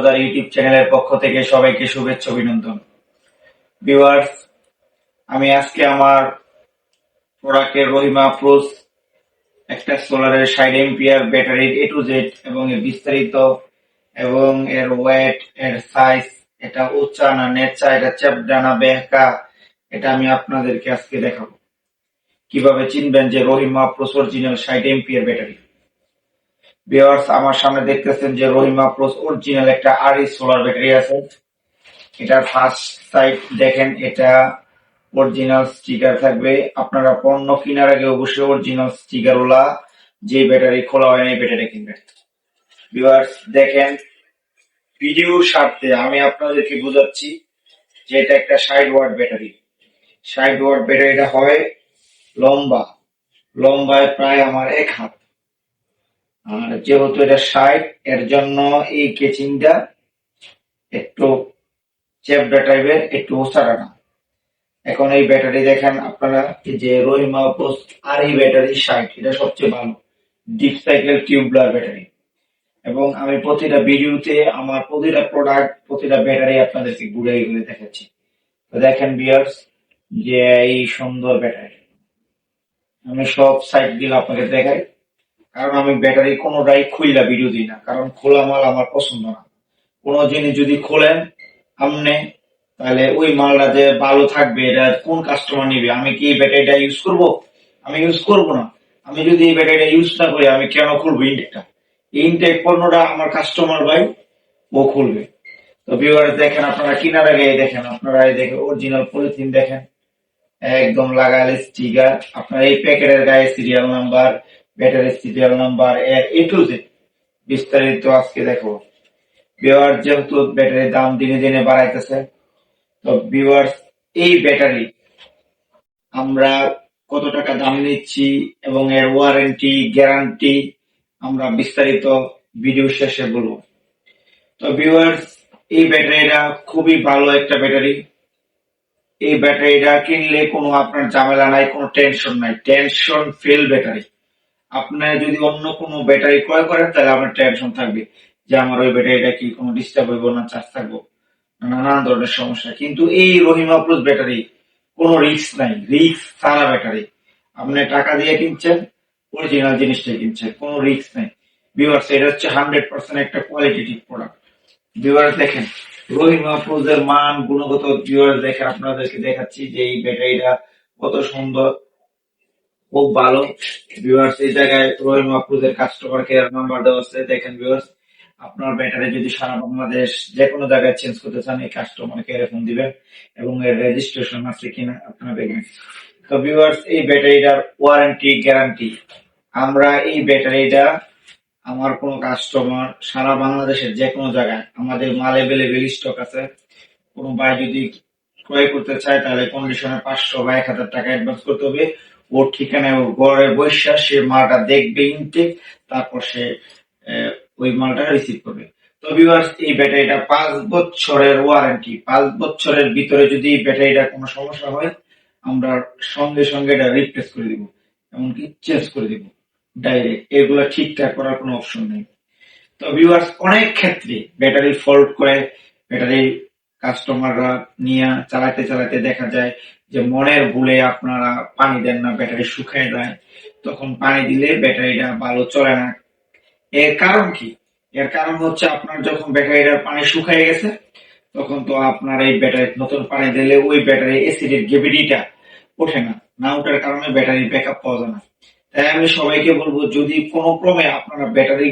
বাজার ইউটিউব চ্যানেলের পক্ষ থেকে সবাইকে শুভেচ্ছা, অভিনন্দন। ভিউয়ার্স, আমি আজকে আমার প্রোডাক্টের রহিমা প্রোস একটা সোলারের ষাট এম্পিয়ার ব্যাটারির এ টু জেড এবং এর বিস্তারিত এবং এর ওয়েট, এর সাইজ, এটা উচ্চা না নেচা, এটা চ্যাপডা না বেহকা, এটা আমি আপনাদেরকে আজকে দেখাবো। কীভাবে চিনবেন যে রহিমা প্রোস অরিজিনাল ষাট এম্পিয়ার ব্যাটারি? ভিউয়ার্স আমার সামনে দেখতেছেন যে রহিমা প্রোস অরিজিনাল একটা আর সোলার ব্যাটারি আছে। এটার ফার্স্ট সাইড দেখেন, এটা অরিজিনাল স্টিকার থাকবে। আপনারা পণ্য কেনার আগে অবশ্যই অরিজিনাল স্টিকার ওলা যে ব্যাটারি খোলা হয় না ব্যাটারি কিনবেন। ভিউয়ার্স দেখেন ভিডিওর স্বার্থে আমি আপনাদেরকে বোঝাচ্ছি যে এটা একটা ষাট ওয়াট ব্যাটারি ষাট ওয়াট ব্যাটারিটা হয় লম্বা। লম্বায় প্রায় আমার এক হাত। যেহেতু এটা ষাট, এর জন্য এই কেচিংটা একটু চ্যাপডা টাইপের একটু ওসারা না এখন এই ব্যাটারি দেখেন আপনারা যে রহিমা পোস্ট আর এই ব্যাটারি ষাট, এটা সবচেয়ে ভালো। ডিপ সাইকেল টিউবলার ব্যাটারি এবং আমি প্রতিটা ভিডিওতে আমার প্রতিটা প্রোডাক্ট প্রতিটা ব্যাটারি আপনাদেরকে ঘুরে ঘুরে দেখাচ্ছি। তো দেখেন বিয়ার্স যে এই সুন্দর ব্যাটারি আমি সব সাইডগুলো আপনাকে দেখাই। কারণ আমি ব্যাটারি কোনোটাই খুললা ভিডিও দিই না, কারণ খোলা মাল আমার পছন্দ না। কোনো জিনিস যদি খোলেন আমনে, তাহলে ওই মালটা যে ভালো থাকবে, এটা কোন কাস্টমার নিবে? আমি কি এই ব্যাটারিটা ইউজ করব? আমি ইউজ করব না। আমি যদি এই ব্যাটারিটা ইউজ না করি, আমি কেন খুলবো ইনটেকটা ইনটেক পণ্যটা আমার কাস্টমার ভাই, ও খুলবে। তো ভিউয়ার্স দেখেন, আপনারা কিনার আগে দেখেন, আপনারা এই দেখেন অরিজিনাল পলিথিন দেখেন। একদম লাগালে স্টিকার আপনার এই প্যাকেটের গায়ে serial number battery serial number A to Z বিস্তারিত আজকে দেখো ভিউয়ার যেহেতু ব্যাটারির দাম দিনে দিনে বাড়াইতেছে, তো ভিউয়ার্স এই ব্যাটারি আমরা কত টাকা দাম নিচ্ছি এবং এর ওয়ারেন্টি গ্যারান্টি আমরা বিস্তারিত ভিডিও শেষে বলব। তো ভিউয়ার্স এই ব্যাটারিটা খুবই ভালো একটা ব্যাটারি এই ব্যাটারিটা কিনলে কোনো আপনার ঝামেলা নাই, কোনো টেনশন নাই। টেনশন ফেল ব্যাটারি আপনার যদি অন্য কোনো ব্যাটারি ক্রয় করেন, তাহলে আপনার টেনশন থাকবে যে আমার ওই ব্যাটারিটা কি কোনো ডিস্টার্ব হইব না চার্জ থাকব, নানান ধরনের সমস্যা। কিন্তু এই রহিমা প্লাস ব্যাটারি কোনো রিস্ক নাই রিস্ক সারা ব্যাটারি আপনি টাকা দিয়ে কিনছেন অরিজিনাল জিনিসটা কিনছেন, কোনো রিস্ক নাই। ভিউয়ার্স এটা হচ্ছে হান্ড্রেড পার্সেন্ট একটা কোয়ালিটিভ প্রোডাক্ট ভিউয়ার্স দেখেন, রহিমা প্রোজের মান, গুণগত ভিউয়ার্স দেখেন আপনাদেরকে দেখাচ্ছি যে এই ব্যাটারিটা কত সুন্দর। খুব ভালো। ভিউয়ার্স এই জায়গায় রহিমা প্রোজের কাস্টমার কেয়ার নাম্বার দেওয়া আছে। দেখেন ভিউয়ার্স আপনার ব্যাটারি যদি সারা বাংলাদেশ যে কোনো জায়গায় চেঞ্জ করতে চান, এই কাস্টমার কেয়ারে ফোন দিবেন এবং এর রেজিস্ট্রেশন আছে কিনা আপনারা দেখবেন। তো ভিউয়ার্স এই ব্যাটারিটার ওয়ারেন্টি গ্যারান্টি আমরা এই ব্যাটারিটা আমার কোনো কাস্টমার সারা বাংলাদেশের যে কোনো জায়গায়, আমাদের মাল এভেলেবেল স্টক আছে। কোনো ভাই যদি ক্রয় করতে চায়, তাহলে কন্ডিশনে পাঁচশো বা এক হাজার টাকা অ্যাডভান্স করতে হবে। ওর ঠিকানায় ওর ঘরের বৈশা, সে মালটা দেখবে ইনটেক, তারপর সে ওই মালটা রিসিভ করবে। তো ভিউয়ার্স এই ব্যাটারিটা পাঁচ বছরের ওয়ারেন্টি পাঁচ বছরের ভিতরে যদি এই ব্যাটারিটা কোনো সমস্যা হয়, আমরা সঙ্গে সঙ্গে এটা রিপ্লেস করে দিব, এমনকি চেঞ্জ করে দিব। ডাইরেক্ট এগুলো ঠিকঠাক করার কোনো অপশন নেই। তো ভিউয়ার্স অনেক ক্ষেত্রে ব্যাটারি ফল্ট করে, ব্যাটারি কাস্টমাররা নিয়ে চালাতে চালাতে দেখা যায় যে মনের ভুলে আপনারা পানি দেন না, ব্যাটারি শুকিয়ে যায়। তখন পানি দিলে ব্যাটারিটা ভালো চলে না। এর কারণ কি? এর কারণ হচ্ছে আপনার যখন ব্যাটারিটার পানি শুকিয়ে গেছে, তখন তো আপনার এই ব্যাটারি নতুন পানি দিলে ওই ব্যাটারি এসিডের গ্রেভিটিটা ওঠে না। না ওঠার কারণে ব্যাটারি ব্যাকআপ পাওয়া যায় না। তাই আমি সবাইকে বলব, যদি কোনো ক্রমে আপনারা ব্যাটারি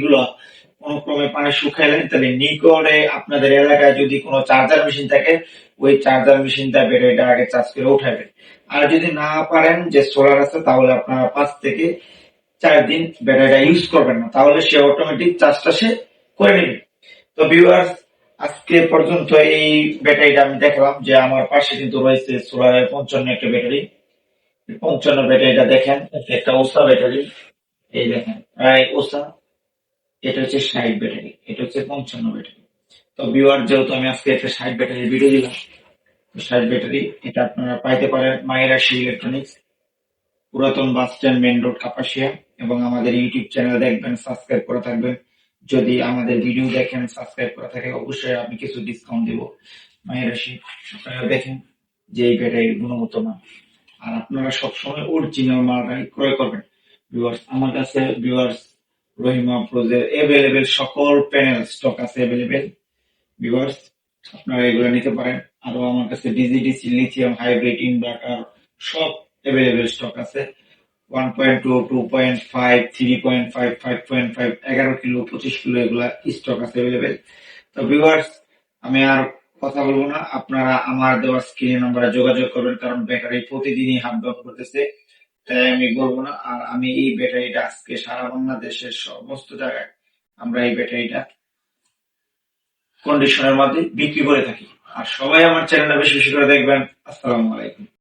গুলো কোনো ক্রমে পানি শুকাইলেন, তাহলে নিকটে আপনাদের এলাকায় যদি কোনো চার্জার মেশিন থাকে, ওই চার্জার মেশিনটা ব্যাটারিটা আগে চার্জ করে উঠাবেন আর যদি না পারেন যে সোলার আছে, তাহলে আপনারা পাঁচ থেকে চার দিন ব্যাটারিটা ইউজ করবেন না, তাহলে সে অটোমেটিক চার্জটা সে করে নেবে। তো ভিউয়ার্স, আজকে পর্যন্ত এই ব্যাটারিটা আমি দেখলাম যে আমার পাশে কিন্তু রয়েছে সোলারের পঞ্চান্ন একটা ব্যাটারি। পঞ্চান্ন ব্যাটারিটা দেখেন একটা ওসা ব্যাটারি। এই দেখেন, প্রায় ওসা। এটা হচ্ছে ষাট ব্যাটারি, এটা হচ্ছে পঞ্চান্ন ব্যাটারি। তো বিওয়ার যেহেতু আমি আজকে একটা ষাট ব্যাটারি ভিডিও দিলাম, তো ষাট ব্যাটারি, এটা আপনারা পাইতে পারেন মায়ের আশি ইলেকট্রনিক্স পুরাতন bus stand main road Kapasia, এবং আমাদের ইউটিউব চ্যানেল দেখবেন সাবস্ক্রাইব করে থাকবেন। যদি আমাদের ভিডিও দেখেন সাবস্ক্রাইব করা থাকে, অবশ্যই আমি কিছু ডিসকাউন্ট দেবো। মায়ের রাশি আপনারা দেখেন যে এই ব্যাটারির গুণগত মান। আর আপনারা সবসময় অরিজিনাল মালটাই ক্রয় করবেন। ভিউয়ার্স আমার কাছে ভিউয়ার্স রহিমা প্রোজের এভেলেবেল সকল প্যানেল স্টক আছে এভেলেবেল ভিউয়ার্স আপনারা এগুলো নিতে পারেন। আরও আমার কাছে ডিজিডিসি লিথিয়াম হাইব্রিড ইনভার্টার সব এভেলেবেল স্টক আছে। One point two two point five three point five five point five এগারো কিলো, পঁচিশ কিলো এগুলা স্টক আছে এভেলেবেল তো ভিউয়ার্স আমি আর কথা বলব না। আপনারা আমার দেওয়া স্ক্রিন নাম্বারে যোগাযোগ করবেন, কারণ ব্যাটারি প্রতিদিনই হাফ ডাউন করতেছে। তাই আমি বলব না। আর আমি এই ব্যাটারিটা আজকে সারা বাংলাদেশের সমস্ত জায়গায় আমরা এই ব্যাটারিটা কন্ডিশনের মাধ্যমে বিক্রি করে থাকি। আর সবাই আমার চ্যানেলটা বেশি বেশি করে দেখবেন। আসসালামু আলাইকুম।